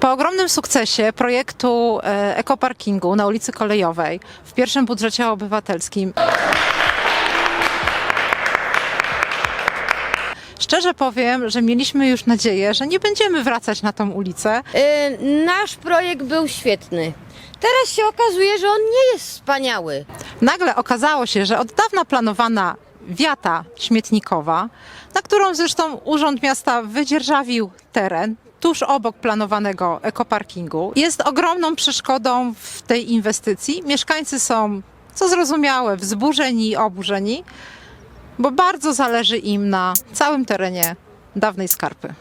Po ogromnym sukcesie projektu e, ekoparkingu na ulicy Kolejowej w pierwszym budżecie obywatelskim Szczerze powiem, że mieliśmy już nadzieję, że nie będziemy wracać na tą ulicę. Y, nasz projekt był świetny. Teraz się okazuje, że on nie jest wspaniały. Nagle okazało się, że od dawna planowana wiata śmietnikowa, na którą zresztą Urząd Miasta wydzierżawił teren tuż obok planowanego ekoparkingu, jest ogromną przeszkodą w tej inwestycji. Mieszkańcy są, co zrozumiałe, wzburzeni i oburzeni, bo bardzo zależy im na całym terenie dawnej skarpy.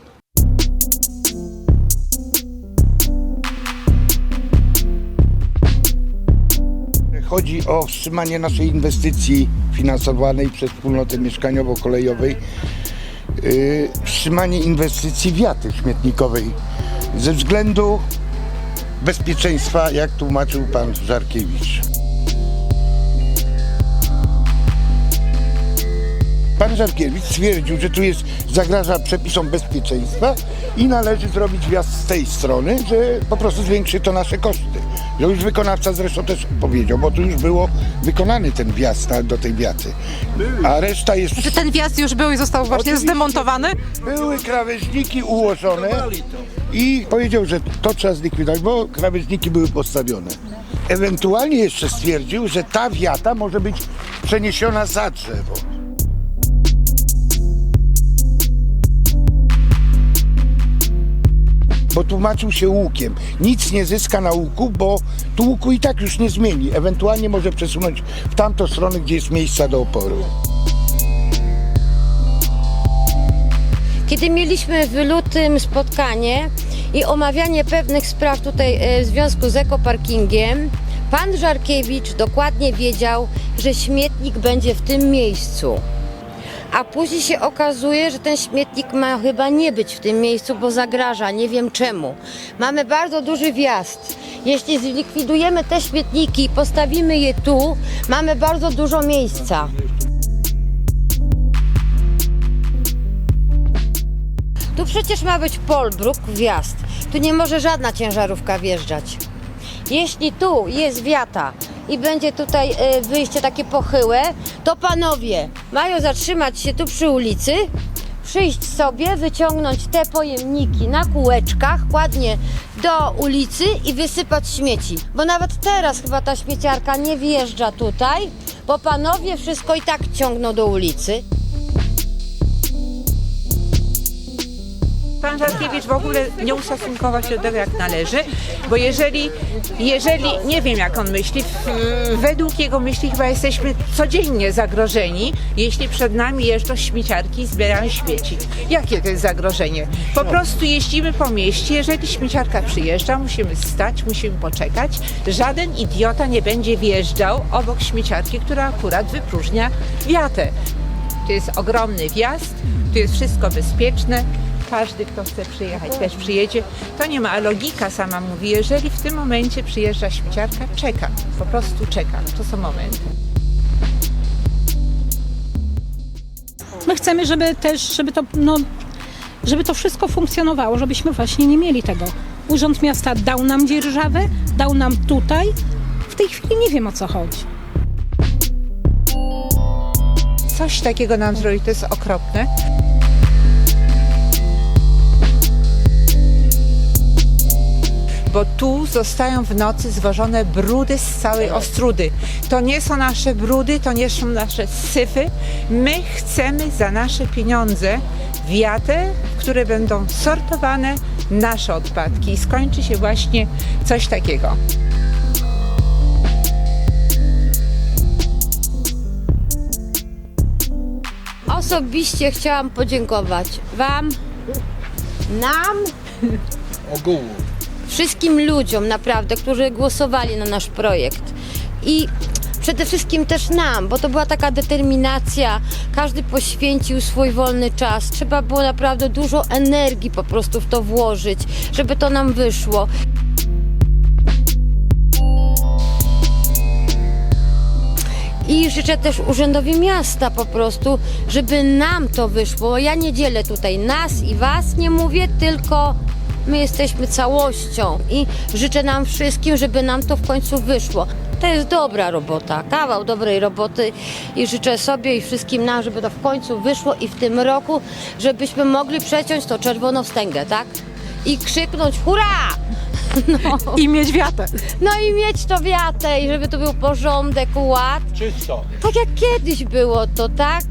Chodzi o wstrzymanie naszej inwestycji finansowanej przez wspólnotę mieszkaniowo-kolejowej. Yy, wstrzymanie inwestycji wiaty śmietnikowej ze względu bezpieczeństwa, jak tłumaczył pan Żarkiewicz. Pan Żarkiewicz stwierdził, że tu jest, zagraża przepisom bezpieczeństwa i należy zrobić wjazd z tej strony, że po prostu zwiększy to nasze koszty. Że już wykonawca zresztą też powiedział, bo tu już było wykonany ten wjazd na, do tej wiaty. A reszta jest... Czy ten wjazd już był i został właśnie Oczywiście. zdemontowany? Były krawężniki ułożone i powiedział, że to trzeba zlikwidować, bo krawężniki były postawione. Ewentualnie jeszcze stwierdził, że ta wiata może być przeniesiona za drzewo. Bo tłumaczył się łukiem. Nic nie zyska na łuku, bo tu łuku i tak już nie zmieni. Ewentualnie może przesunąć w tamtą stronę, gdzie jest miejsca do oporu. Kiedy mieliśmy w lutym spotkanie i omawianie pewnych spraw tutaj e, w związku z ekoparkingiem, pan Żarkiewicz dokładnie wiedział, że śmietnik będzie w tym miejscu. A później się okazuje, że ten śmietnik ma chyba nie być w tym miejscu, bo zagraża, nie wiem czemu. Mamy bardzo duży wjazd. Jeśli zlikwidujemy te śmietniki i postawimy je tu, mamy bardzo dużo miejsca. Tu przecież ma być Polbruk, wjazd. Tu nie może żadna ciężarówka wjeżdżać. Jeśli tu jest wiata i będzie tutaj e, wyjście takie pochyłe, to panowie mają zatrzymać się tu przy ulicy, przyjść sobie, wyciągnąć te pojemniki na kółeczkach, ładnie do ulicy i wysypać śmieci. Bo nawet teraz chyba ta śmieciarka nie wjeżdża tutaj, bo panowie wszystko i tak ciągną do ulicy. Pan Żarkiewicz w ogóle nie ustosunkował się do tego jak należy, bo jeżeli, jeżeli nie wiem jak on myśli, według jego myśli chyba jesteśmy codziennie zagrożeni, jeśli przed nami jeżdżą śmieciarki i zbierają śmieci. Jakie to jest zagrożenie? Po prostu jeździmy po mieście, jeżeli śmieciarka przyjeżdża, musimy stać, musimy poczekać. Żaden idiota nie będzie wjeżdżał obok śmieciarki, która akurat wypróżnia wiatę. Tu jest ogromny wjazd, tu jest wszystko bezpieczne. Każdy, kto chce przyjechać, też przyjedzie. To nie ma, a logika sama mówi, jeżeli w tym momencie przyjeżdża śmieciarka, czeka, po prostu czeka. To są momenty. My chcemy, żeby też, żeby to, no, żeby to wszystko funkcjonowało, żebyśmy właśnie nie mieli tego. Urząd Miasta dał nam dzierżawę, dał nam tutaj. W tej chwili nie wiem o co chodzi. Coś takiego nam zrobi, to jest okropne. Bo tu zostają w nocy zwożone brudy z całej Ostrudy. To nie są nasze brudy, to nie są nasze syfy. My chcemy za nasze pieniądze wiatę, w które będą sortowane nasze odpadki. I skończy się właśnie coś takiego. Osobiście chciałam podziękować Wam, nam, Ogółu. Wszystkim ludziom naprawdę, którzy głosowali na nasz projekt. I przede wszystkim też nam, bo to była taka determinacja, każdy poświęcił swój wolny czas. Trzeba było naprawdę dużo energii po prostu w to włożyć, żeby to nam wyszło. I życzę też Urzędowi Miasta po prostu, żeby nam to wyszło. Ja nie dzielę tutaj nas i was, nie mówię, tylko My jesteśmy całością i życzę nam wszystkim, żeby nam to w końcu wyszło. To jest dobra robota, kawał dobrej roboty i życzę sobie i wszystkim nam, żeby to w końcu wyszło i w tym roku, żebyśmy mogli przeciąć to czerwoną wstęgę, tak? I krzyknąć hurra! I mieć wiatę. No i mieć to wiatę i żeby to był porządek, ład. Czysto. Tak jak kiedyś było to, tak?